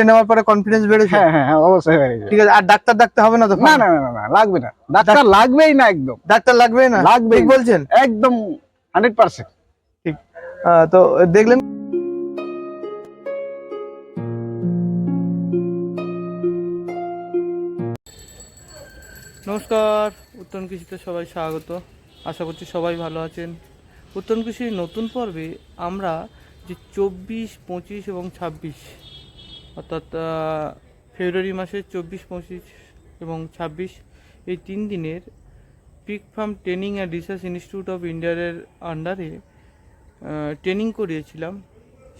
ট্রেনিংটা নেওয়ার পরে কনফিডেন্স বেড়েছে? হ্যাঁ হ্যাঁ হ্যাঁ অবশ্যই যাবে। ঠিক আছে আর ডাক্তার ডাকতে হবে না তো? না না না লাগবে না। ডাক্তার লাগবেই না একদম। ডাক্তার লাগবে না? লাগবেই ঠিক বলছেন? একদম হান্ড্রেড পার্সেন্ট ঠিক। তো দেখলেন নমস্কার উত্তম কৃষিতে সবাই স্বাগত। আশা করছি সবাই ভালো আছেন। উত্তম কৃষির নতুন পর্বে আমরা যে চব্বিশ পঁচিশ এবং ছাব্বিশ অর্থাৎ ফেব্রুয়ারি মাসের চব্বিশ, পঁচিশ এবং ছাব্বিশ এই তিন দিনের pig farm training and research institute of ইন্ডিয়ার আন্ডারে ট্রেনিং করিয়েছিলাম।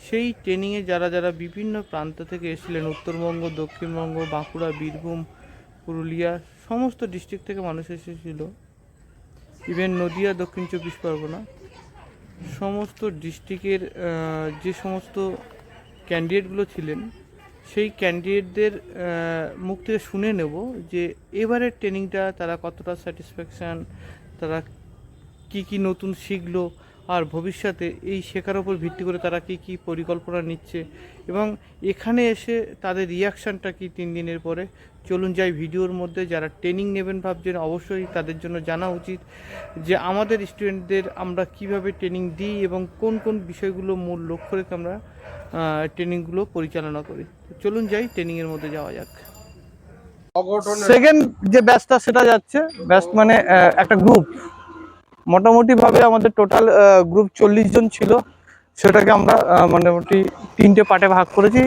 সেই ট্রেনিংয়ে যারা যারা বিভিন্ন প্রান্ত থেকে এসেছিলেন, উত্তরবঙ্গ, দক্ষিণবঙ্গ, বাঁকুড়া, বীরভূম, পুরুলিয়া, সমস্ত ডিস্ট্রিক্ট থেকে মানুষ এসেছিল। ইভেন নদিয়া, দক্ষিণ চব্বিশ পরগনা, সমস্ত ডিস্ট্রিক্টের যে সমস্ত ক্যান্ডিডেটগুলো ছিলেন সেই ক্যান্ডিডেটদের মুখ থেকে শুনে নেব যে এবারের ট্রেনিংটা তারা কতটা স্যাটিসফ্যাকশান তারা কি কি নতুন শিখলো আর ভবিষ্যতে এই শেখার ওপর ভিত্তি করে তারা কি কি পরিকল্পনা নিচ্ছে এবং এখানে এসে তাদের রিয়াকশানটা কি তিন দিনের পরে? চলুন যাই ভিডিওর মধ্যে যারা ট্রেনিং নেবেন ভাবছেন অবশ্যই তাদের জন্য জানা উচিত যে আমাদের স্টুডেন্টদের আমরা কীভাবে ট্রেনিং দিই এবং কোন কোন বিষয়গুলো মূল লক্ষ্য রেখে আমরা ট্রেনিংগুলো পরিচালনা করি। চলুন যাই ট্রেনিংয়ের মধ্যে যাওয়া যাক। সেকেন্ড যে ব্যাচটা সেটা যাচ্ছে। ব্যাচ মানে একটা গ্রুপ মোটামুটি ভাবে আমাদের টোটাল গ্রুপ চল্লিশ জন ছিল। সেটাকে আমরা মোটামুটি তিনটে পার্টে ভাগ করেছি।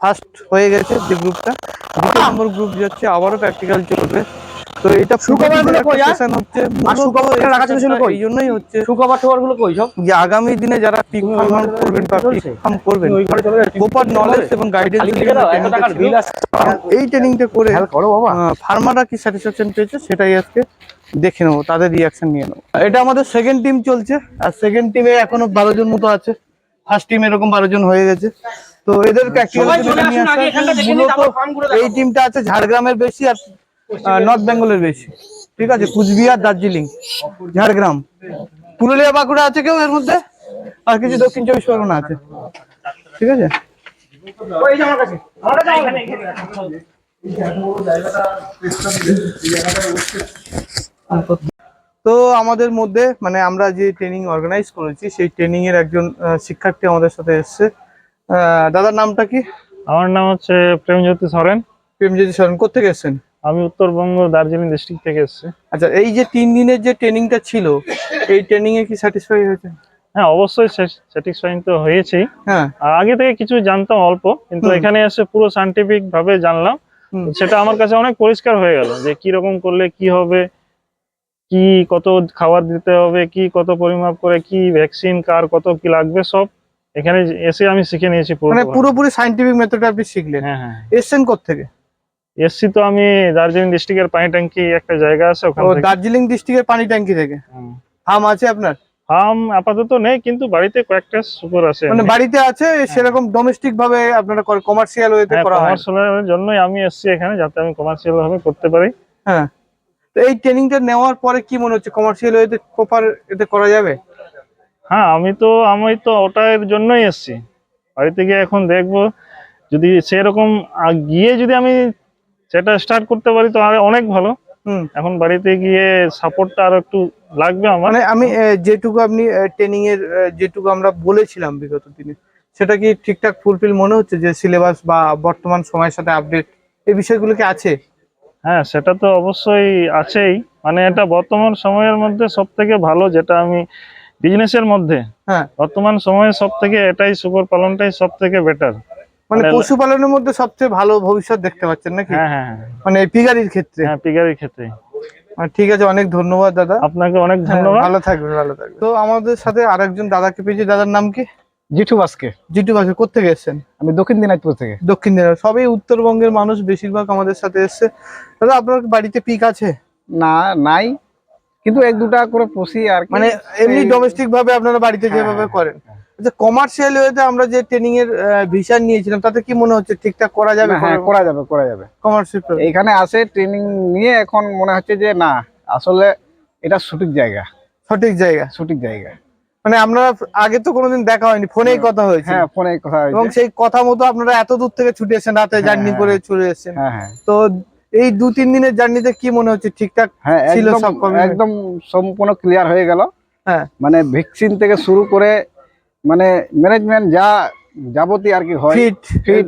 ফার্স্ট হয়ে গেছে যে গ্রুপটা দ্বিতীয় নম্বর গ্রুপ যাচ্ছে আবারও প্র্যাকটিক্যাল চলবে। তো এটা আ? হচ্ছে এই জন্যই হচ্ছে সুখবর টুকরগুলো কই সব? যে আগামী দিনে যারা পিক ফার্ম করবেন বা পিক ফার্ম করবেন প্রপার নলেজ এবং গাইডেন্স এই ট্রেনিংটা করে করো বাবা। ফার্মাররা কি স্যাটিসফ্যাকশন পেয়েছে সেটাই আজকে দেখে নেব তাদের রিয়াকশন নিয়ে নেব। এটা আমাদের সেকেন্ড টিম চলছে আর সেকেন্ড টিমে এখনও বারো জন মতো আছে। ফার্স্ট টিম এরকম বারো জন হয়ে গেছে। তো এদের এই টিমটা আছে ঝাড়গ্রামের বেশি আর নর্থ বেঙ্গলের বেশি। ঠিক আছে কুচবিহার দার্জিলিং ঝাড়গ্রাম। পুরুলিয়া বাঁকুড়া আছে কেউ এর মধ্যে? আর কিছু দক্ষিণ চব্বিশ পরগনা আছে। ঠিক আছে? তো আমাদের মধ্যে মানে আমরা যে ট্রেনিং অর্গানাইজ করেছি সেই ট্রেনিং এর একজন শিক্ষার্থী আমাদের সাথে এসেছে। দাদার নামটা কি? আমার নাম হচ্ছে প্রেমজ্যোতি সরেন। প্রেমজ্যোতি সরেন কোথেকে এসেছেন? আমি উত্তরবঙ্গ দার্জিলিং ডিস্ট্রিক্ট থেকে এসেছি। আচ্ছা এই যে তিন দিনের যে ট্রেনিংটা ছিল এই ট্রেনিং এ কি স্যাটিসফাই হয়েছে? হ্যাঁ অবশ্যই স্যাটিসফাইং তো হয়েছেই। হ্যাঁ। আগে থেকে কিছু জানতাম অল্প কিন্তু এখানে এসে পুরো সাইন্টিফিক ভাবে জানলাম। সেটা আমার কাছে অনেক পরিষ্কার হয়ে গেল যে কি রকম করলে কি হবে কি কত খাবার দিতে হবে কি কত পরিমাপ করে কি ভ্যাকসিন কার কত কি লাগবে সব এখানে এসে আমি শিখে নিয়েছি মানে পুরোপুরি সাইন্টিফিক মেথড আপনি শিখলেন। হ্যাঁ হ্যাঁ এসছেন থেকে এসছি তো আমি দার্জিলিং ডিস্ট্রিক্টের পানি ট্যাঙ্কি একটা জায়গা আছে ওখান দার্জিলিং ডিস্ট্রিক্টের পানি ট্যাঙ্কি থেকে? ফার্ম আছে আপনার? ফার্ম আপাতত নেই কিন্তু বাড়িতে কয়েকটা শুকর আছে। মানে বাড়িতে আছে সেরকম ডোমেস্টিক ভাবে আপনারা কমার্শিয়াল ওয়েতে হ্যাঁ করা হয়। কমার্শিয়ালের জন্যই আমি এসেছি এখানে যাতে আমি কমার্শিয়াল ভাবে করতে পারি। হ্যাঁ। তো এই ট্রেনিংটা নেওয়ার পরে কি মনে হচ্ছে কমার্শিয়াল ওয়েতে প্রপার এতে করা যাবে? হ্যাঁ আমি তো আমি তো ওটার জন্যই এসেছি। বাড়িতে গিয়ে এখন দেখব যদি সেরকম গিয়ে যদি আমি সেটা স্টার্ট করতে পারি তো আর অনেক ভালো। হুম। এখন বাড়িতে গিয়ে সাপোর্টটা আরও একটু লাগবে আমার। মানে আমি যেটুকু আপনি ট্রেনিং এর যেটুকু আমরা বলেছিলাম বিগত দিনে সেটা কি ঠিকঠাক ফুলফিল মনে হচ্ছে যে সিলেবাস বা বর্তমান সময়ের সাথে আপডেট এই বিষয়গুলো কি আছে? হ্যাঁ সেটা তো অবশ্যই আছেই। মানে এটা বর্তমান সময়ের মধ্যে সব থেকে ভালো যেটা আমি বিজনেসের মধ্যে হ্যাঁ। বর্তমান সময়ে সব থেকে এটাই শুকর পালনটাই সব থেকে বেটার মানে মানে- পশুপালনের মধ্যে সবচেয়ে ভালো ভবিষ্যৎ দেখতে পাচ্ছেন নাকি? হ্যাঁ হ্যাঁ হ্যাঁ। মানে পিগারির ক্ষেত্রে। হ্যাঁ পিগারির ক্ষেত্রে। ঠিক আছে অনেক ধন্যবাদ দাদা। আপনাকে অনেক হ্যাঁ, ধন্যবাদ। ভালো থাকবেন ভালো থাকবেন। তো আমাদের সাথে আরেকজন দাদাকে পেয়েছি দাদার নাম কি? জিঠু বাসকে জিটু বাসে কোথেকে এসেছেন? আমি দক্ষিণ দিনাজপুর থেকে। দক্ষিণ দিনাজ সবই উত্তরবঙ্গের মানুষ বেশিরভাগ আমাদের সাথে এসছে। দাদা আপনার বাড়িতে পিক আছে? না নাই। কিন্তু এক দুটা করে পুষি আর মানে এমনি ডোমেস্টিক ভাবে আপনারা বাড়িতে হ্যাঁ, যেভাবে হ্যাঁ, করেন। আচ্ছা কমার্শিয়াল ওয়েতে আমরা যে ট্রেনিং এর ভিশন নিয়েছিলাম তাতে কি মনে হচ্ছে ঠিকঠাক করা যাবে? হ্যাঁ করা যাবে করা যাবে। কমার্শিয়াল এইখানে আসে ট্রেনিং নিয়ে এখন মনে হচ্ছে যে না আসলে এটা সঠিক জায়গা। সঠিক জায়গা। সঠিক জায়গা। মানে আপনারা আগে তো কোনোদিন দেখা হয়নি ফোনেই কথা হয়েছে। হ্যাঁ ফোনে কথা হয়েছে। এবং সেই কথা মতো আপনারা এত দূর থেকে ছুটে এসেছেন রাতে হ্যাঁ, জার্নি হ্যাঁ। করে চলে এসেছেন। হ্যাঁ হ্যাঁ। তো এই দু তিন দিনের জার্নিতে কি মনে হচ্ছে? ঠিকঠাক হ্যাঁ ছিল একদম সব একদম সম্পূর্ণ ক্লিয়ার হয়ে গেল। হ্যাঁ। মানে ভ্যাকসিন থেকে শুরু করে মানে ম্যানেজমেন্ট যা যাবতীয় আর কি হয় ফিট ফিট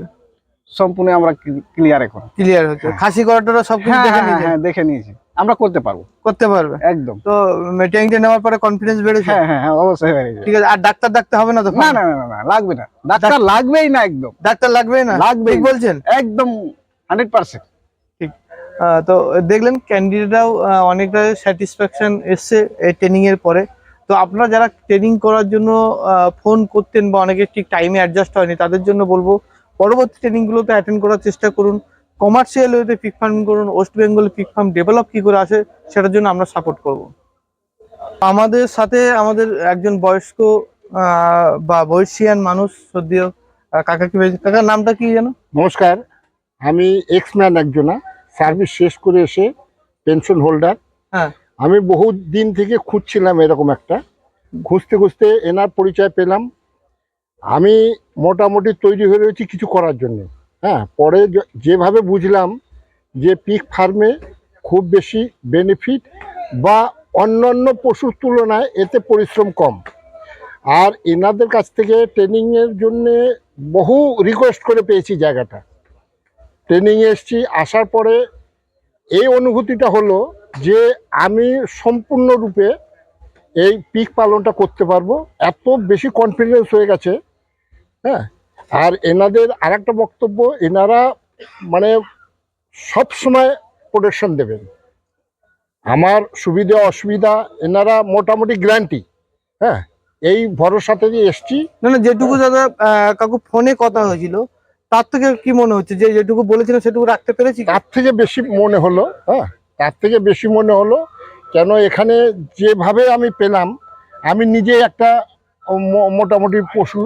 সম্পূর্ণ আমরা ক্লিয়ার এখন। ক্লিয়ার হচ্ছে। হ্যাঁ। খাসি করাটা সব কিছু দেখে হ্যাঁ, হ্যাঁ দেখে নিয়েছি। আমরা করতে পারব। করতে পারবে? একদম। তো ট্যাঙ্কটা নেওয়ার পরে কনফিডেন্স বেড়েছে? হ্যাঁ হ্যাঁ হ্যাঁ অবশ্যই গেছে। ঠিক আছে আর ডাক্তার ডাকতে হবে না তো না না না না, লাগবে না। ডাক্তার লাগবেই না একদম। ডাক্তার লাগবেই না? লাগবেই বলছেন? একদম হান্ড্রেড পার্সেন্ট তো দেখলেন ক্যান্ডিডেটরাও অনেকটা স্যাটিসফ্যাকশান এসছে এই ট্রেনিং এর পরে। তো আপনারা যারা ট্রেনিং করার জন্য ফোন করতেন বা অনেকে ঠিক টাইমে অ্যাডজাস্ট হয়নি, তাদের জন্য বলব, পরবর্তী ট্রেনিংগুলোতে অ্যাটেন্ড করার চেষ্টা করুন। কমার্শিয়াল ওয়েতে পিক ফার্মিং করুন ওয়েস্ট বেঙ্গলে পিক ফার্ম ডেভেলপ কী করে আসে, সেটার জন্য আমরা সাপোর্ট করব। আমাদের সাথে আমাদের একজন বয়স্ক বা বয়সিয়ান মানুষ সদ্য কাকা কি? কাকার নামটা কি যেন? নমস্কার, আমি এক্সম্যান একজনা। সার্ভিস শেষ করে এসে পেনশন হোল্ডার। হ্যাঁ। আমি বহু দিন থেকে খুঁজছিলাম এরকম একটা। খুঁজতে খুঁজতে এনার পরিচয় পেলাম। আমি মোটামুটি তৈরি হয়ে রয়েছি কিছু করার জন্য। হ্যাঁ পরে যেভাবে বুঝলাম যে পিক ফার্মে খুব বেশি বেনিফিট বা অন্যান্য পশুর তুলনায় এতে পরিশ্রম কম। আর এনাদের কাছ থেকে ট্রেনিংয়ের জন্যে বহু রিকোয়েস্ট করে পেয়েছি জায়গাটা। ট্রেনিংয়ে এসেছি, আসার পরে এই অনুভূতিটা হলো যে আমি সম্পূর্ণরূপে এই পিক পালনটা করতে পারব। এত বেশি কনফিডেন্স হয়ে গেছে হ্যাঁ? আর এনাদের আর একটা বক্তব্য, এনারা মানে সব সময় প্রোটেকশন দেবেন। আমার সুবিধা অসুবিধা, এনারা মোটামুটি গ্যারান্টি হ্যাঁ? এই ভরসাতে দিয়ে এসছি। না না, যেটুকু দাদা কাকু ফোনে কথা হয়েছিল। তার থেকে কি মনে হচ্ছে? যে যেটুকু বলেছিল সেটুকু রাখতে পেরেছি তার থেকে বেশি মনে হলো হ্যাঁ? তার থেকে বেশি মনে হলো কেন এখানে যেভাবে আমি পেলাম আমি নিজে একটা মোটামুটি পশু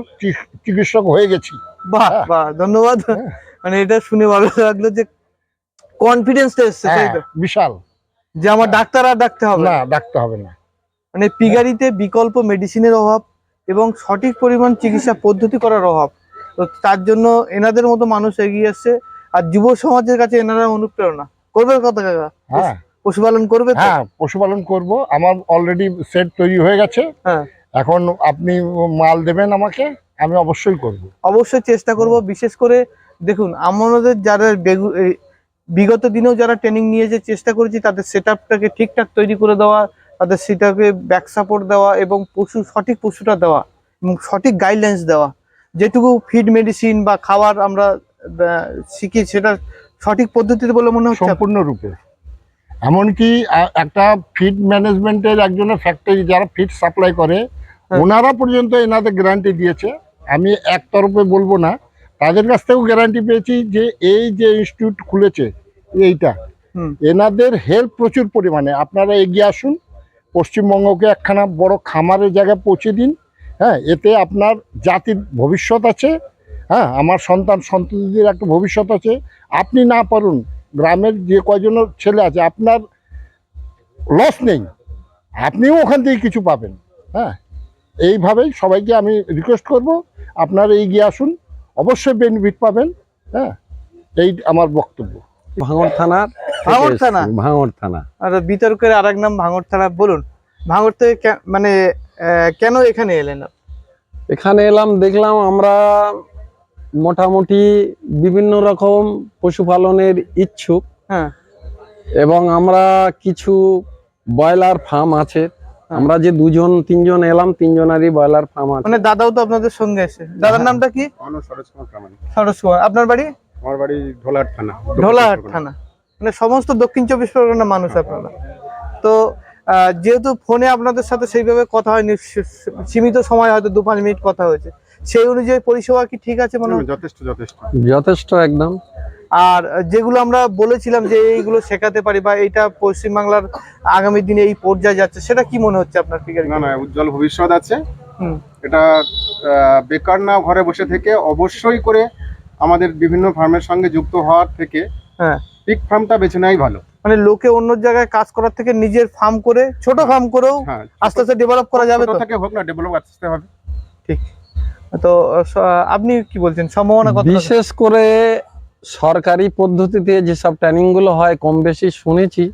চিকিৎসক হয়ে গেছি। বাহ বাহ ধন্যবাদ। মানে এটা শুনে ভালো লাগল যে কনফিডেন্সটা এসছে হ্যাঁ, বিশাল। যে আমার ডাক্তার আর ডাকতে হবে। না? ডাকতে হবে না। মানে পিগারিতে বিকল্প মেডিসিনের অভাব এবং সঠিক পরিমাণ চিকিৎসা পদ্ধতি করার অভাব। তো তার জন্য এনাদের মতো মানুষ এগিয়ে আসছে। আর যুব সমাজের কাছে এনারা অনুপ্রেরণা। করবে কথা কাকা? হ্যাঁ। পশুপালন করবে হ্যাঁ পশুপালন করব। আমার অলরেডি সেট তৈরি হয়ে গেছে। হ্যাঁ। এখন আপনি মাল দেবেন আমাকে আমি অবশ্যই করব। অবশ্যই চেষ্টা করব। বিশেষ করে দেখুন আমাদের যারা বেগু- বিগত দিনেও যারা ট্রেনিং নিয়েছে চেষ্টা করেছি তাদের সেট আপটাকে ঠিকঠাক তৈরি করে দেওয়া তাদের সেটাকে ব্যাক সাপোর্ট দেওয়া এবং পশু সঠিক পশুটা দেওয়া এবং সঠিক গাইডলাইন্স দেওয়া। যেটুকু ফিড মেডিসিন বা খাবার আমরা শিখি সেটা সঠিক পদ্ধতিতে বলে মনে হচ্ছে? সম্পূর্ণরূপে। এমনকি একটা ফিড ম্যানেজমেন্টের একজনের ফ্যাক্টরি যারা ফিড সাপ্লাই করে হ্যাঁ। ওনারা পর্যন্ত এনাদের গ্যারান্টি দিয়েছে। আমি এক তরফে বলব না তাদের কাছ থেকেও গ্যারান্টি পেয়েছি যে এই যে ইনস্টিটিউট খুলেছে এইটা এনাদের হেল্প প্রচুর পরিমাণে। আপনারা এগিয়ে আসুন পশ্চিমবঙ্গকে একখানা বড় খামারের জায়গায় পৌঁছে দিন হ্যাঁ এতে আপনার জাতির ভবিষ্যৎ আছে হ্যাঁ আমার সন্তান সন্ততিদের একটা ভবিষ্যৎ আছে। আপনি না পারুন গ্রামের যে কয়জনের ছেলে আছে আপনার লস নেই আপনিও ওখান থেকে কিছু পাবেন হ্যাঁ। এইভাবেই সবাইকে আমি রিকোয়েস্ট করব আপনারা এগিয়ে আসুন অবশ্যই বেনিফিট পাবেন হ্যাঁ। এই আমার বক্তব্য। ভাঙড় থানার ভাঙর থানা? ভাঙড় থানা। আর বিতর্কের আর এক নাম ভাঙর থানা বলুন। ভাঙর থেকে মানে কেন এখানে এলেন এখানে এলাম দেখলাম আমরা মোটামুটি বিভিন্ন রকম পশুপালনের ইচ্ছুক। হ্যাঁ। এবং আমরা কিছু ব্রয়লার ফার্ম আছে। আমরা যে দুজন তিনজন এলাম তিনজনেরই ব্রয়লার ফার্ম আছে। মানে দাদাও তো আপনাদের সঙ্গে এসে দাদার নামটা কি? সরোজ কুমার প্রামাণিক। সরোজ কুমার। আপনার বাড়ি? আমার বাড়ি ঢোলার থানা ঢোলাহাট থানা মানে সমস্ত দক্ষিণ চব্বিশ পরগনা মানুষ আপনারা। তো যেহেতু ফোনে আপনাদের সাথে সেইভাবে কথা হয়নি সীমিত সময় হয়তো দু পাঁচ মিনিট কথা হয়েছে। সেই অনুযায়ী পরিষেবা কি ঠিক আছে মনে হয়? যথেষ্ট যথেষ্ট। যথেষ্ট একদম। আর যেগুলো আমরা বলেছিলাম যে এইগুলো শেখাতে পারি বা এইটা পশ্চিমবাংলার আগামী দিনে এই পর্যায়ে যাচ্ছে সেটা কি মনে হচ্ছে আপনার ফিগার না না উজ্জ্বল ভবিষ্যৎ আছে। এটা বেকার না ঘরে বসে থেকে অবশ্যই করে আমাদের বিভিন্ন ফার্মের সঙ্গে যুক্ত হওয়ার থেকে হ্যাঁ। পিক ফার্মটা বেছে নেওয়াই ভালো। মানে লোকে অন্য জায়গায় কাজ করার থেকে নিজের ফার্ম করে ছোট ফার্ম করেও হ্যাঁ আস্তে আস্তে ডেভেলপ করা যাবে তো? হোক না ডেভেলপ আসতে হবে। ঠিক। তো আপনি কি বলছেন? সম্ভাবনা কত বিশেষ করে সরকারি পদ্ধতিতে যেসব ট্রেনিংগুলো হয় কম বেশি শুনেছি।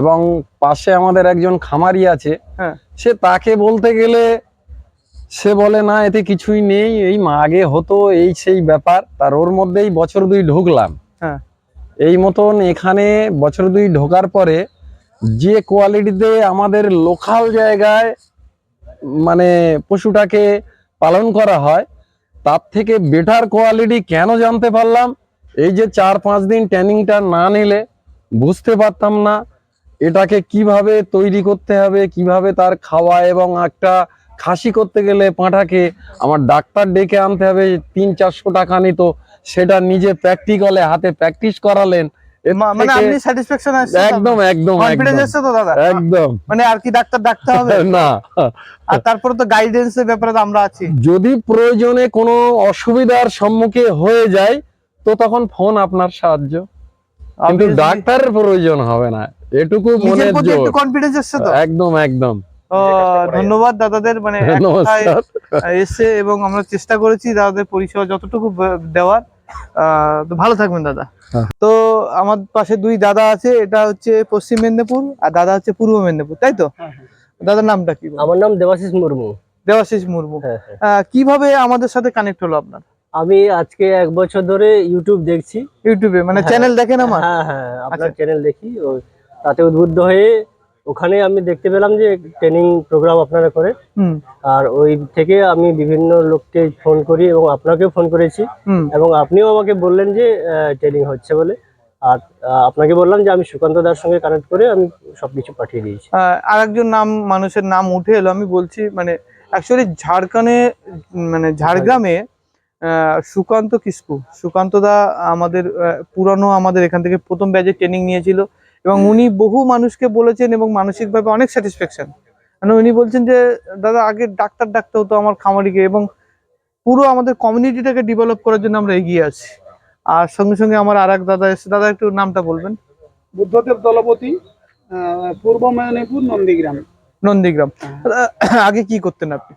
এবং পাশে আমাদের একজন খামারি আছে হ্যাঁ। সে তাকে বলতে গেলে সে বলে না এতে কিছুই নেই এই মা আগে হতো এই সেই ব্যাপার। তার ওর মধ্যেই বছর দুই ঢুকলাম। হ্যাঁ। এই মতন এখানে বছর দুই ঢোকার পরে যে কোয়ালিটিতে আমাদের লোকাল জায়গায় মানে পশুটাকে পালন করা হয়, তার থেকে বেটার কোয়ালিটি কেন জানতে পারলাম? এই যে চার পাঁচ দিন ট্রেনিংটা না নিলে বুঝতে পারতাম না, এটাকে কীভাবে তৈরি করতে হবে, কীভাবে তার খাওয়া এবং একটা খাসি করতে গেলে পাঁঠাকে আমার ডাক্তার ডেকে আনতে হবে, তিন চারশো টাকা নিত সেটা নিজে প্র্যাকটিক্যালে হাতে প্র্যাকটিস করালেন মানে আপনি স্যাটিসফ্যাকশন আসছে একদম একদম কনফিডেন্স আসছে তো দাদা? একদম। মানে আর কি ডাক্তার ডাকতে হবে? না। আর তারপরে তো গাইডেন্স এর ব্যাপারে তো আমরা আছি। যদি প্রয়োজনে কোনো অসুবিধার সম্মুখীন হয়ে যায় তো তখন ফোন আপনার সাহায্য। কিন্তু ডাক্তারের প্রয়োজন হবে না। এটুকু জোর একটু কনফিডেন্স আসছে তো? একদম একদম। ধন্যবাদ দাদাদের মানে এসে এবং আমরা চেষ্টা করেছি দাদাদের পরিষেবা যতটুকু দেওয়ার। তো ভালো থাকবেন দাদা। হ্যাঁ। তো আমার পাশে দুই দাদা আছে এটা হচ্ছে পশ্চিম মেদিনীপুর আর দাদা হচ্ছে পূর্ব মেদিনীপুর তাই তো? দাদার নামটা কি আমার নাম দেবাশিস মুর্মু। দেবাশিস মুর্মু। হ্যাঁ, হ্যাঁ। আহ, কীভাবে আমাদের সাথে কানেক্ট হলো আপনার? আমি আজকে এক বছর ধরে ইউটিউব দেখছি। ইউটিউবে মানে হ্যাঁ। চ্যানেল দেখেন আমার? হ্যাঁ হ্যাঁ আপনার। চ্যানেল দেখি তাতে উদ্বুদ্ধ হয়ে ওখানে আমি দেখতে পেলাম যে ট্রেনিং প্রোগ্রাম আপনারা করে। হুম। আর ওই থেকে আমি বিভিন্ন লোককে ফোন করি এবং আপনাকেও ফোন করেছি। এবং আপনিও আমাকে বললেন যে ট্রেনিং হচ্ছে বলে। আর আপনাকে বললাম যে আমি সুকান্ত দার সঙ্গে কানেক্ট করে আমি সবকিছু পাঠিয়ে দিয়েছি। আর একজন নাম মানুষের নাম উঠে এলো আমি বলছি মানে অ্যাকচুয়ালি উম, মানে ঝাড়গ্রামে সুকান্ত কিস্কু। সুকান্ত দা আমাদের পুরানো আমাদের এখান থেকে প্রথম ব্যাচে ট্রেনিং নিয়েছিল। এবং উনি বহু মানুষকে বলেছেন এবং মানসিকভাবে অনেক স্যাটিসফ্যাকশন মানে উনি বলছেন যে দাদা আগে ডাক্তার ডাকতে হতো আমার খামারিকে এবং পুরো আমাদের কমিউনিটিটাকে ডেভেলপ করার জন্য আমরা এগিয়ে আছি। আর সঙ্গে সঙ্গে আমার আর এক দাদা এসে দাদা একটু নামটা বলবেন? বুদ্ধদেব দলপতি পূর্ব মেদিনীপুর নন্দীগ্রাম। নন্দীগ্রাম। আগে কি করতেন আপনি?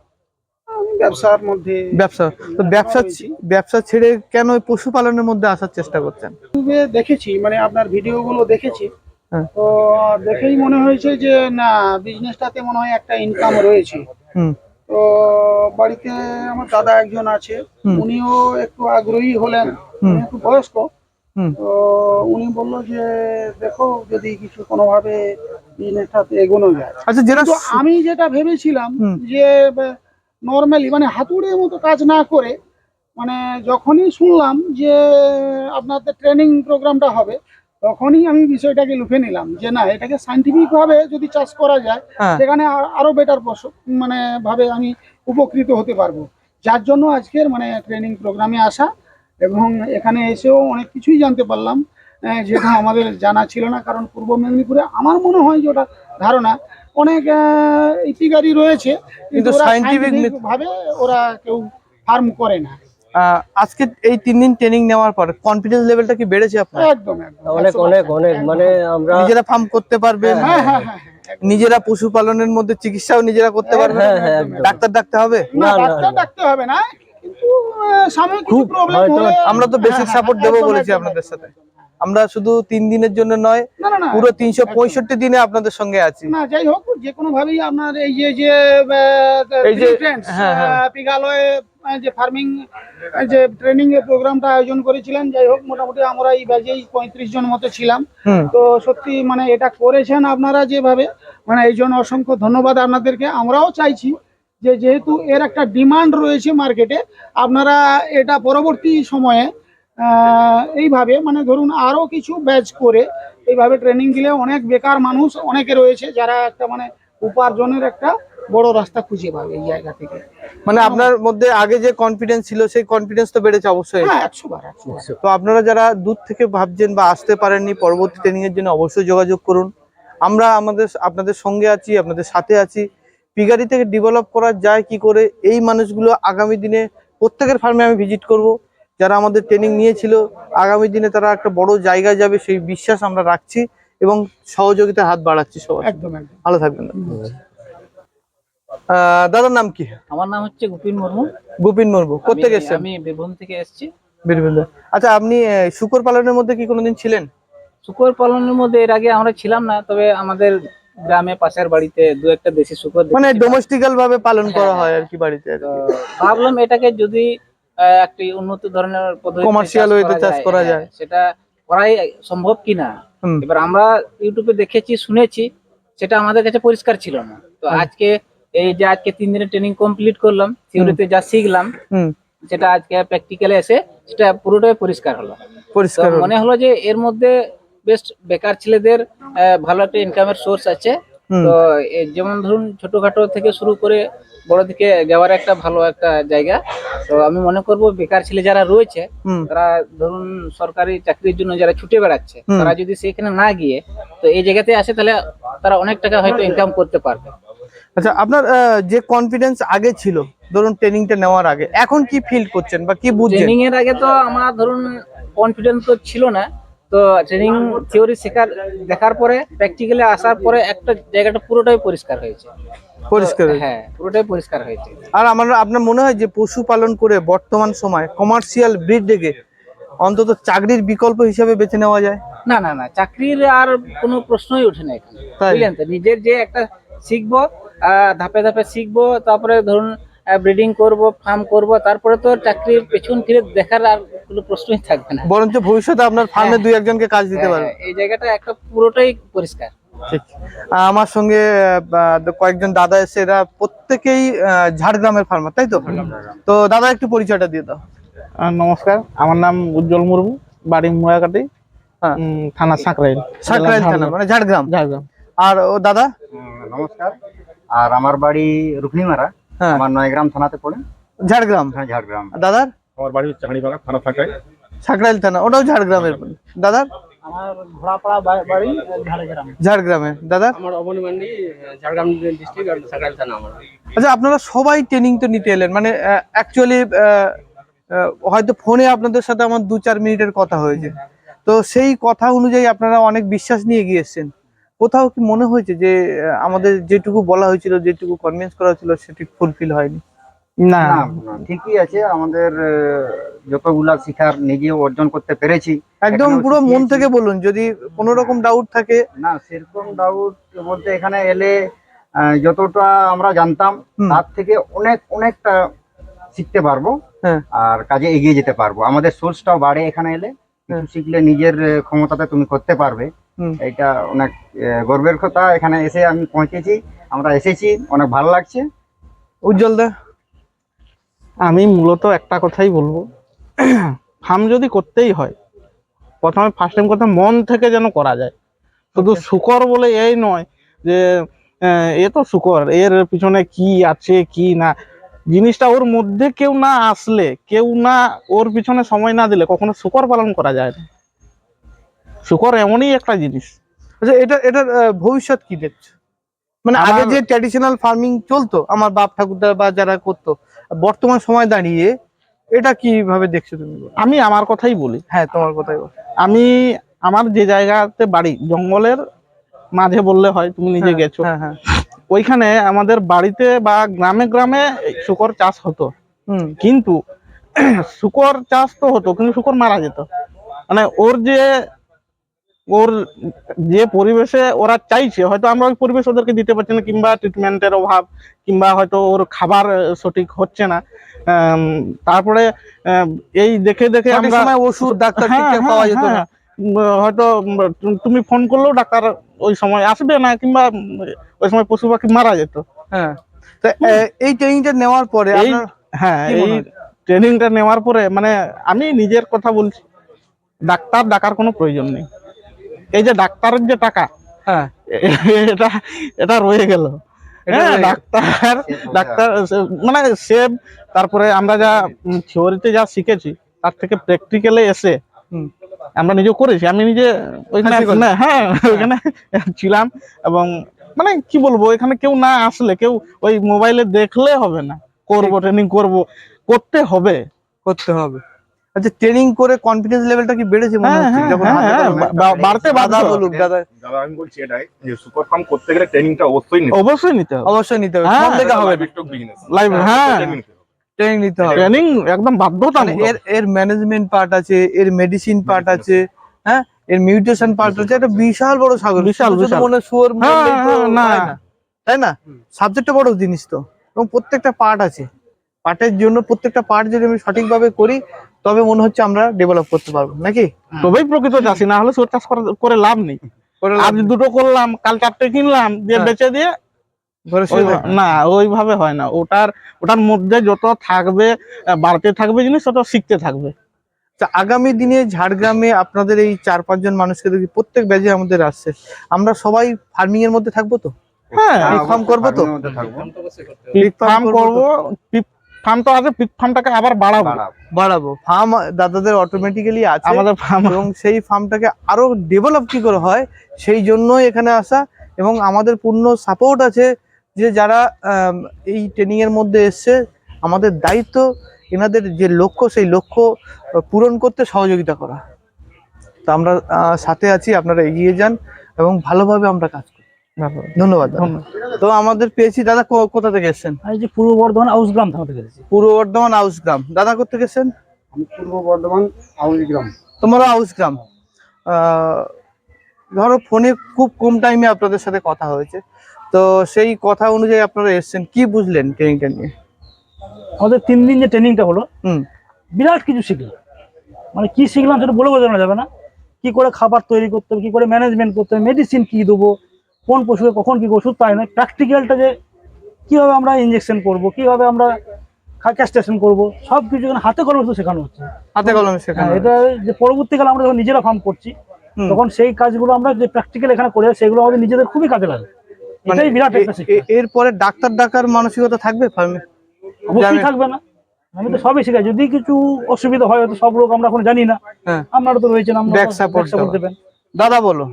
ব্যবসার মধ্যে ব্যবসা। তো ব্যবসা ব্যবসা ছেড়ে কেন পশুপালনের মধ্যে আসার চেষ্টা করছেন? দেখেছি মানে আপনার ভিডিওগুলো দেখেছি। হ্যাঁ। তো দেখেই মনে হয়েছে যে না বিজনেসটাতে মনে হয় একটা ইনকাম রয়েছে। তো বাড়িতে আমার দাদা একজন আছে উনিও একটু আগ্রহী হলেন একটু বয়স্ক। তো উনি বলল যে দেখো যদি কিছু কোনোভাবে বিজনেসটাতে এগোনো যায়। আচ্ছা যেটা আমি যেটা ভেবেছিলাম যে নর্মালি মানে হাতুড়ের মতো কাজ না করে মানে যখনই শুনলাম যে আপনাদের ট্রেনিং প্রোগ্রামটা হবে তখনই আমি বিষয়টাকে লুফে নিলাম যে না এটাকে সাইন্টিফিক ভাবে যদি চাষ করা যায় হ্যাঁ। সেখানে আরও বেটার মানে ভাবে আমি উপকৃত হতে পারব। যার জন্য আজকের মানে ট্রেনিং প্রোগ্রামে আসা এবং এখানে এসেও অনেক কিছুই জানতে পারলাম যেটা আমাদের জানা ছিল না। কারণ পূর্ব মেদিনীপুরে আমার মনে হয় যে ওটা ধারণা অনেক ইপিগারি রয়েছে কিন্তু scientific ভাবে ওরা কেউ ফার্ম করে না। আজকে এই তিন দিন ট্রেনিং নেওয়ার পর কনফিডেন্স লেভেলটা কি বেড়েছে আপনার? একদম একদম। অনেক অনেক অনেক মানে আমরা নিজেরা ফার্ম করতে পারবেন হ্যাঁ হ্যাঁ হ্যাঁ নিজেরা পশুপালনের মধ্যে চিকিৎসাও নিজেরা করতে পারবেন হ্যাঁ হ্যাঁ ডাক্তার ডাকতে হবে? না ডাক্তার ডাকতে হবে না কিন্তু সাময়িক কিছু প্রবলেম আমরা তো বেসিক সাপোর্ট দেবো বলেছি আপনাদের সাথে। আমরা শুধু তিন দিনের জন্য নয় পুরো তিনশো পঁয়ষট্টি দিনে আপনাদের সঙ্গে আছি। না যাই হোক যে কোনো ভাবেই আপনার এই যে যে এই যে- ফার্মিং যে ট্রেনিং এর প্রোগ্রামটা আয়োজন করেছিলেন যাই হোক মোটামুটি আমরা এই ব্যাচেই পঁয়ত্রিশ জন মতো ছিলাম। তো সত্যি মানে এটা করেছেন আপনারা যেভাবে মানে এই জন্য অসংখ্য ধন্যবাদ আপনাদেরকে। আমরাও চাইছি যে যেহেতু এর একটা ডিমান্ড রয়েছে মার্কেটে আপনারা এটা পরবর্তী সময়ে এইভাবে মানে ধরুন আরও কিছু ব্যাচ করে এইভাবে ট্রেনিং দিলে অনেক বেকার মানুষ অনেকে রয়েছে যারা একটা মানে উপার্জনের একটা বড় রাস্তা খুঁজে পাবে এই জায়গা থেকে। মানে আপনার মধ্যে আগে যে কনফিডেন্স ছিল সেই কনফিডেন্স তো বেড়েছে অবশ্যই। হ্যাঁ একশো বার একশো তো আপনারা যারা দূর থেকে ভাবছেন বা আসতে পারেননি পরবর্তী ট্রেনিং এর জন্য অবশ্যই যোগাযোগ করুন। আমরা আমাদের আপনাদের সঙ্গে আছি আপনাদের সাথে আছি। পিগারি থেকে ডেভেলপ করা যায় কি করে এই মানুষগুলো আগামী দিনে প্রত্যেকের ফার্মে আমি ভিজিট করব। যারা আমাদের ট্রেনিং নিয়েছিল আগামী দিনে তারা একটা বড় জায়গায় যাবে সেই বিশ্বাস আমরা রাখছি এবং সহযোগিতার হাত বাড়াচ্ছি সবাই একদম একদম। ভালো থাকবেন। আহ, দাদার নাম কি? আমার নাম হচ্ছে গুপিন মুর্মু। গোপিন মুর্মু কোথেকে এসেছেন? আমি বীরভূম থেকে এসেছি। বীরভূম। আচ্ছা আপনি শুকর পালনের মধ্যে কি কোনোদিন ছিলেন? শুকর পালনের মধ্যে এর আগে আমরা ছিলাম না তবে আমাদের গ্রামে পাশের বাড়িতে দু একটা দেশি শুকর মানে। ডোমেস্টিক্যাল ভাবে পালন করা হ্যাঁ, আর কি বাড়িতে। ভাবলাম এটাকে যদি একটি উন্নত ধরনের Commercial way চাষ করা হ্যাঁ, যায়। সেটা করাই সম্ভব কিনা? এবার আমরা ইউটিউবে দেখেছি শুনেছি সেটা আমাদের কাছে পরিষ্কার ছিল না। তো আজকে এই যে আজকে তিন দিনের ট্রেনিং কমপ্লিট করলাম থিওরিতে যা শিখলাম সেটা আজকে প্র্যাকটিক্যালে এসে সেটা পুরোটাই পরিষ্কার হলো। পরিষ্কার মনে হলো যে এর মধ্যে বেশ বেকার ছেলেদের ভালো একটা ইনকামের সোর্স আছে। তো যেমন ধরুন ছোটখাটো থেকে শুরু করে বড় দিকে যাওয়ার একটা ভালো একটা জায়গা। তো আমি মনে করব বেকার ছেলে যারা রয়েছে তারা ধরুন সরকারি চাকরির জন্য যারা ছুটে বেড়াচ্ছে তারা যদি সেখানে না গিয়ে তো এই জায়গাতে আসে তাহলে তারা অনেক টাকা হয়তো ইনকাম করতে পারবে। আচ্ছা আপনার যে কনফিডেন্স আগে ছিল ধরুন ট্রেনিংটা নেওয়ার আগে এখন কি ফিল করছেন বা কি বুঝছেন? ট্রেনিং এর আগে তো আমার ধরুন কনফিডেন্স তো ছিল না। তো ট্রেনিং থিওরি শেখার দেখার পরে প্র্যাকটিক্যালি আসার পরে একটা জায়গাটা পুরোটাই পরিষ্কার হয়েছে। পরিষ্কার হ্যাঁ পুরোটাই পরিষ্কার হয়েছে। আর আমার আপনার মনে হয় যে পশুপালন করে বর্তমান সময় কমার্শিয়াল ব্রিড ডেকে অন্তত চাকরির বিকল্প হিসেবে বেছে নেওয়া যায়? না না না চাকরির আর কোনো প্রশ্নই ওঠে না এখানে। বুঝলেন তো? নিজের যে একটা শিখব ধাপে ধাপে শিখব তারপরে ধরুন ব্রিডিং করব ফার্ম করব তারপরে তো চাকরির পেছন ফিরে দেখার আর কোনো প্রশ্নই থাকবে না। বরঞ্চ ভবিষ্যতে আপনার ফার্মে হ্যাঁ। দুই একজনকে কাজ দিতে হ্যাঁ, পারবে। হ্যাঁ, এই জায়গাটা একটা পুরোটাই পরিষ্কার। ঠিক। আমার সঙ্গে কয়েকজন দাদা এসে এরা প্রত্যেকেই আহ, ঝাড়গ্রামের ফার্মার তাই তো? তো দাদা একটু পরিচয়টা দিয়ে দাও। নমস্কার। আমার নাম উজ্জ্বল মুর্মু বাড়ি মুয়াকাটি হ্যাঁ। থানা সাঁকরাইল। সাকরাইল থানা মানে ঝাড়গ্রাম। ঝাড়গ্রাম। আর ও দাদা? নমস্কার। আর আমার বাড়ি রুকনিমারা হ্যাঁ। আমার নয়গ্রাম থানাতে পড়ে। ঝাড়গ্রাম? হ্যাঁ ঝাড়গ্রাম। দাদার? আমার বাড়ি হচ্ছে হাঁড়িবাগা থানা থাকায় সাকরাইল থানা ওটাও ঝাড়গ্রামের। দাদার? আমার ঘোড়াপাড়া বাড়ি ঝাড়গ্রাম। ঝাড়গ্রামের দাদার আমার অবনী মান্ডি ঝাড়গ্রাম ডিস্ট্রিক্ট আর সাকাল থানা আমার। আচ্ছা আপনারা সবাই ট্রেনিং তো নিতে এলেন। মানে অ্যাকচুয়ালি হয়তো ফোনে আপনাদের সাথে আমার দু চার মিনিটের কথা হয়েছে। তো সেই কথা অনুযায়ী আপনারা অনেক বিশ্বাস নিয়ে গিয়েছেন কোথাও কি মনে হয়েছে যে আহ, আমাদের যেটুকু বলা হয়েছিল যেটুকু কনভিন্স করা হয়েছিল সেটি ফুলফিল হয়নি? না। ঠিকই আছে আমাদের যতগুলা শিখার নিজে অর্জন করতে পেরেছি একদম পুরো মন থেকে বলুন যদি কোনো রকম ডাউট থাকে। না সেরকম ডাউট বলতে এখানে এলে যতটা আমরা জানতাম তার থেকে অনেক অনেকটা শিখতে পারব হ্যাঁ। আর কাজে এগিয়ে যেতে পারব। আমাদের সোর্সটাও বাড়ে এখানে এলে কিছু হ্যাঁ। শিখলে নিজের ক্ষমতাতে তুমি করতে পারবে। এটা অনেক গর্বের কথা। এখানে এসে আমি পৌঁছেছি আমরা এসেছি অনেক ভালো লাগছে। উজ্জ্বল দা। আমি মূলত একটা কথাই বলব। ফার্ম যদি করতেই হয় প্রথমে ফার্স্ট টাইম কথা মন থেকে যেন করা যায়। শুধু শুকর বলে এই নয় যে এ তো শুকর এর পিছনে কি আছে কি না? জিনিসটা ওর মধ্যে কেউ না আসলে কেউ না ওর পিছনে সময় না দিলে কখনো শুকর পালন করা যায় না। শুকর এমনই একটা জিনিস। আচ্ছা এটা এটার ভবিষ্যৎ কি দেখছ? মানে আগে যে ট্র্যাডিশনাল ফার্মিং চলতো আমার বাপ ঠাকুরদা বা যারা করতো বর্তমান সময় দাঁড়িয়ে এটা কীভাবে দেখছ তুমি? আমি আমার কথাই বলি। হ্যাঁ তোমার কথাই বল। আমি আমার যে জায়গাতে বাড়ি জঙ্গলের মাঝে বললে হয় তুমি নিজে হ্যাঁ, গেছো। হ্যাঁ হ্যাঁ। ওইখানে আমাদের বাড়িতে বা গ্রামে গ্রামে শুকর চাষ হতো। হুম। কিন্তু শুকর চাষ তো হতো কিন্তু শুকর মারা যেত। মানে ওর যে ওর যে পরিবেশে ওরা চাইছে হয়তো আমরা ওই পরিবেশ ওদেরকে দিতে পারছি না কিংবা ট্রিটমেন্টের অভাব কিংবা হয়তো ওর খাবার সঠিক হচ্ছে না। তারপরে এই দেখে দেখে আমরা ওষুধ ডাক্তার হ্যাঁ, ঠিকঠাক হ্যাঁ, পাওয়া যেত না। হ্যাঁ। হয়তো তুমি ফোন করলেও ডাক্তার ওই সময় আসবে না কিংবা ওই সময় পশু পাখি মারা যেত। হ্যাঁ। এই ট্রেনিংটা নেওয়ার পরে হ্যাঁ এই ট্রেনিংটা নেওয়ার পরে মানে আমি নিজের কথা বলছি ডাক্তার ডাকার কোনো প্রয়োজন নেই। এই যে ডাক্তারের যে টাকা হ্যাঁ। এটা এটা রয়ে গেল। হ্যাঁ ডাক্তার ডাক্তার মানে সেভ তারপরে আমরা যা থিওরিতে যা শিখেছি তার থেকে প্র্যাকটিক্যালে এসে হুম। আমরা নিজে করেছি। আমি নিজে ওইখানে। না, হ্যাঁ ওইখানে ছিলাম এবং মানে কি বলব এখানে কেউ না আসলে কেউ ওই মোবাইলে দেখলে হবে না। করব ট্রেনিং করব করতে হবে। করতে হবে। আচ্ছা ট্রেনিং করে কনফিডেন্স লেভেলটা কি বেড়েছে মনে হ্যাঁ হচ্ছে? হ্যাঁ যখন হ্যাঁ, বাড়তে দাদা বাধ্য বলুক দাদা। দাদা আমি বলছি এটাই যে সুপার ফার্ম করতে গেলে ট্রেনিংটা অবশ্যই নিতে অবশ্যই নিতে হবে। অবশ্যই নিতে হবে। হ্যাঁ, সব দেখা হবে বিজনেস লাইভ হ্যাঁ ট্রেনিং নিতে হবে। ট্রেনিং একদম মানে বাধ্যতামূলক এর এর ম্যানেজমেন্ট পার্ট আছে এর মেডিসিন পার্ট আছে হ্যাঁ? এর মিউটেশন পার্ট আছে। একটা বিশাল বড় সাগর। বিশাল। মনে। হয় না। তাই না? সাবজেক্টটা বড় জিনিস তো। এবং প্রত্যেকটা পার্ট আছে। পার্টের জন্য প্রত্যেকটা পার্ট যদি আমি সঠিকভাবে করি তবে মনে হচ্ছে আমরা ডেভেলপ করতে পারব নাকি? তবেই প্রকৃত চাষি না হলে সুর চাষ করে- লাভ নেই। করে আজ দুটো করলাম কাল চারটে কিনলাম দিয়ে হ্যাঁ। বেচে দিয়ে। না ওইভাবে হয় না। ওটার ওটার মধ্যে যত থাকবে বাড়তে থাকবে জিনিস তত শিখতে থাকবে। তা আগামী দিনে ঝাড়গ্রামে আপনাদের এই চার পাঁচজন মানুষকে দেখি প্রত্যেক ব্যাচে আমাদের আসছে। আমরা সবাই ফার্মিং এর মধ্যে থাকব তো? হ্যাঁ। ফার্ম করব তো? থাকব। ফার্ম করব করব পিক ফার্ম তো আছে পিক ফার্মটাকে আবার বাড়াবো। বাড়াবো। ফার্ম দাদাদের অটোমেটিক্যালি আছে। আমাদের ফার্ম এবং সেই ফার্মটাকে আরও ডেভেলপ কি করে হয় সেই জন্যই এখানে আসা। এবং আমাদের পূর্ণ সাপোর্ট আছে যে যারা এই ট্রেনিং এর মধ্যে এসছে আমাদের দায়িত্ব এনাদের যে লক্ষ্য সেই লক্ষ্য পূরণ করতে সহযোগিতা করা। তো আমরা সাথে আছি আপনারা এগিয়ে যান এবং ভালোভাবে আমরা কাজ করি ধন্যবাদ। তো আমাদের পেয়েছি দাদা কো- কোথা থেকে এসেছেন? এই যে পূর্ব বর্ধমান আউসগ্রাম থানা থেকে এসেছি। পূর্ব বর্ধমান আউস গ্রাম। দাদা কোথা থেকে এসেছেন? আমি পূর্ব বর্ধমান আউলিগ্রাম তোমারও আউস গ্রাম। ধরো ফোনে খুব কম টাইমে আপনাদের সাথে কথা হয়েছে। তো সেই কথা অনুযায়ী আপনারা এসেছেন। কি বুঝলেন ট্রেনিংটা নিয়ে? আমাদের তিন দিন যে ট্রেনিংটা হলো হুম। বিরাট কিছু শিখলাম। মানে কি শিখলাম সেটা বলে বোঝানো যাবে না। কি করে খাবার তৈরি করতে হবে কি করে ম্যানেজমেন্ট করতে হবে মেডিসিন কি দেবো কোন পশুকে কখন কি ওষুধ পাই না প্র্যাকটিক্যালটা যে কীভাবে আমরা ইঞ্জেকশন করব কীভাবে আমরা ক্যাস্টেশন করব সব কিছু হাতে কলমে শুধু শেখানো হচ্ছে। হাতে কলমে শেখানো হ্যাঁ, এটা যে পরবর্তীকালে আমরা যখন নিজেরা ফার্ম করছি তখন সেই কাজগুলো আমরা যে প্র্যাকটিক্যাল এখানে করে সেগুলো আমাদের নিজেদের খুবই কাজে লাগে। মানে এটাই বিরাট একটা শিক্ষা। এরপরে ডাক্তার ডাকার মানসিকতা থাকবে ফার্মে অবশ্যই থাকবে না। আমি তো সবই শিখাই। যদি কিছু অসুবিধা হয় হয়তো সব রোগ আমরা এখন জানি না। হ্যাঁ। আপনারা তো রয়েছেন আমরা support দেবেন। দাদা বলো।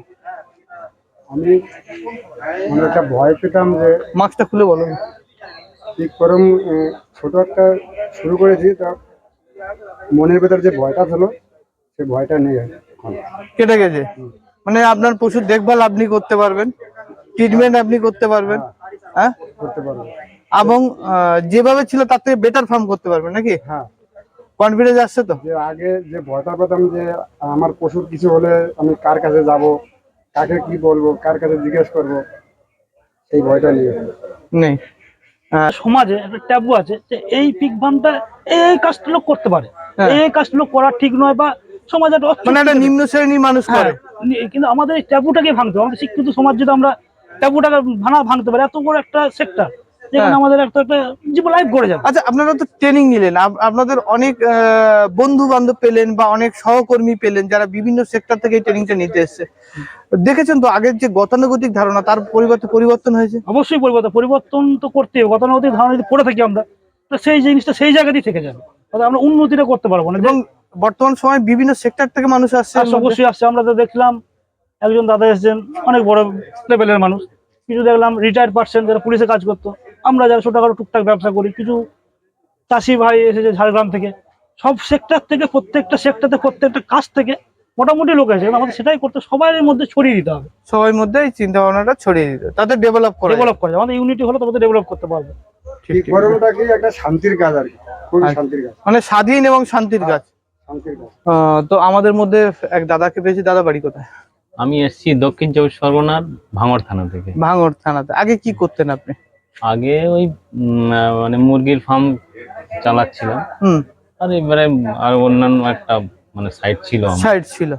আমি মানে একটা ভয় পেতাম যে মাস্কটা খুলে বলো। ঠিক করম ছোট একটা শুরু করেছি তা মনের ভেতর যে ভয়টা ছিল সে ভয়টা নেই এখন। কেটে গেছে। মানে আপনার পশুর দেখভাল আপনি করতে পারবেন ট্রিটমেন্ট আপনি করতে পারবেন হ্যাঁ করতে পারব। এবং যেভাবে ছিল তার থেকে বেটার ফার্ম করতে পারবেন নাকি? হ্যাঁ। কনফিডেন্স আসছে তো? যে আগে যে ভয়টা পেতাম যে আমার পশুর কিছু হলে আমি কার কাছে যাব কাকে কি বলব কার কাছে জিজ্ঞেস করব সেই ভয়টা নিয়ে। নেই। সমাজে একটা ট্যাবু আছে যে এই পিক ভানটা এই কাজটা লোক করতে পারে। হ্যাঁ। এই কাজটা লোক করা ঠিক নয় বা সমাজে মানে একটা নিম্ন শ্রেণির মানুষ হ্যাঁ, করে। কিন্তু আমাদের এই ট্যাবুটাকে ভাঙতে হবে। আমাদের শিক্ষিত সমাজ যদি আমরা ট্যাবুটাকে ভাঙা ভাঙতে পারি এত বড় একটা সেক্টর। যেখানে হ্যাঁ। আমাদের একটা একটা জীবন লাইফ করে যাবে। আচ্ছা আপনারা তো ট্রেনিং নিলেন। আপনাদের অনেক বন্ধু বান্ধব পেলেন বা অনেক সহকর্মী পেলেন যারা বিভিন্ন সেক্টর থেকে ট্রেনিংটা নিতে এসছে। দেখেছেন তো আগের যে গতানুগতিক ধারণা তার পরিবর্তে পরিবর্তন হয়েছে? অবশ্যই পরিবর্তন পরিবর্তন তো করতে হবে। গতানুগতিক ধারণা যদি পড়ে থাকি আমরা তো সেই জিনিসটা সেই জায়গাতেই থেকে যাবে। আমরা উন্নতিটা করতে পারব না। এবং বর্তমান সময় বিভিন্ন সেক্টর থেকে মানুষ আসছে। অবশ্যই আসছে। আমরা তো দেখলাম একজন দাদা এসেছেন অনেক বড় লেভেলের মানুষ। কিছু দেখলাম রিটায়ার্ড পার্সেন যারা পুলিশে কাজ করতো। আমরা যারা ছোটখাটো টুকটাক ব্যবসা করি কিছু চাষি ভাই এসেছে ঝাড়গ্রাম থেকে সব সেক্টর থেকে প্রত্যেকটা সেক্টরতে প্রত্যেকটা কাজ থেকে মোটামুটি লোক এবং আমাদের সেটাই করতে সবার মধ্যে ছড়িয়ে দিতে হবে। সবার মধ্যে এই চিন্তা ভাবনাটা ছড়িয়ে দিতে তাদের ডেভেলপ করে ডেভেলপ করে আমাদের ইউনিটি হলে তোমাদের ডেভেলপ করতে পারবে। ঠিক, ঠিক। ঠিক। করমটা কি একটা শান্তির কাজ আর কি। শান্তির কাজ। মানে স্বাধীন এবং শান্তির কাজ। আহ, তো আমাদের মধ্যে এক দাদাকে পেয়েছি। দাদা বাড়ি কোথায়? আমি এসেছি দক্ষিণ চব্বিশ পরগনার ভাঙড় থানা থেকে। ভাঙড় থানাতে। আগে কি করতেন আপনি? আগে ওই মানে মুরগির ফার্ম চালাচ্ছিলাম। হুম। আর এবারে আর অন্যান্য একটা মানে সাইট ছিল। সাইড ছিল।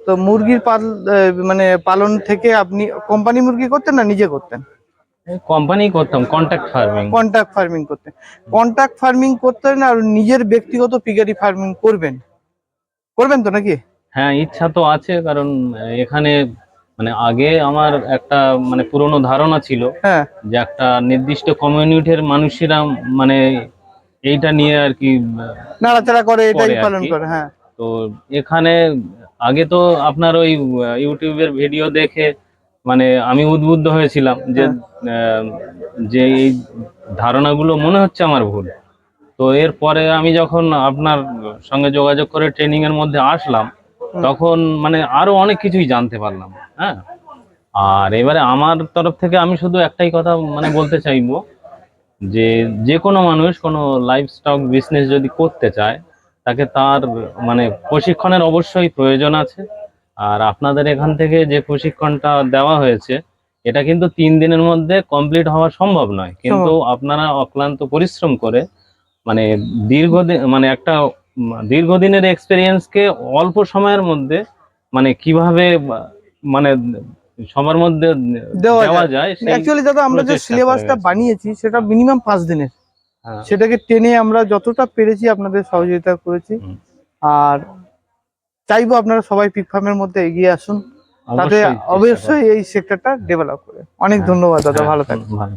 তো মুরগির পাল মানে পালন থেকে আপনি কোম্পানি মুরগি করতেন না নিজে করতেন? কোম্পানি করতাম কন্ট্যাক্ট ফার্মিং কন্ট্রাক্ট ফার্মিং করতেন। কন্ট্রাক্ট ফার্মিং করতেন আর নিজের ব্যক্তিগত পিগারি ফার্মিং করবেন। করবেন তো নাকি? হ্যাঁ ইচ্ছা তো আছে কারণ এখানে মানে আগে আমার একটা মানে পুরনো ধারণা ছিল হ্যাঁ। যে একটা নির্দিষ্ট কমিউনিটির মানুষেরা মানে এইটা নিয়ে আর কি নাড়াচাড়া করে এটাই পালন করে হ্যাঁ। তো এখানে আগে তো আপনার ওই ইউটিউবের ভিডিও দেখে মানে আমি উদ্বুদ্ধ হয়েছিলাম যে আহ, যে এই ধারণাগুলো মনে হচ্ছে আমার ভুল। তো এরপরে আমি যখন আপনার সঙ্গে যোগাযোগ করে ট্রেনিং এর মধ্যে আসলাম তখন মানে আরও অনেক কিছুই জানতে পারলাম হ্যাঁ? আর এবারে আমার তরফ থেকে আমি শুধু একটাই কথা মানে বলতে চাইব যে যে কোনো মানুষ কোনো লাইফ স্টক বিজনেস যদি করতে চায় তাকে তার মানে প্রশিক্ষণের অবশ্যই প্রয়োজন আছে। আর আপনাদের এখান থেকে যে প্রশিক্ষণটা দেওয়া হয়েছে এটা কিন্তু তিন দিনের মধ্যে কমপ্লিট হওয়া সম্ভব নয়। কিন্তু আপনারা অক্লান্ত পরিশ্রম করে মানে দীর্ঘদিন মানে একটা দীর্ঘদিনের এক্সপিরিয়েন্সকে অল্প সময়ের মধ্যে মানে কীভাবে মানে সবার মধ্যে দেওয়া যায়। অ্যাকচুয়ালি দাদা আমরা যে সিলেবাসটা বানিয়েছি সেটা মিনিমাম পাঁচ দিনের। হ্যাঁ। সেটাকে টেনে আমরা যতটা পেরেছি আপনাদের সহযোগিতা করেছি। আর চাইব আপনারা সবাই পিক ফার্মের মধ্যে এগিয়ে আসুন। তাতে অবশ্যই এই সেক্টরটা ডেভেলপ করে। অনেক হ্যাঁ। ধন্যবাদ দাদা হ্যাঁ, ভালো থাকবেন।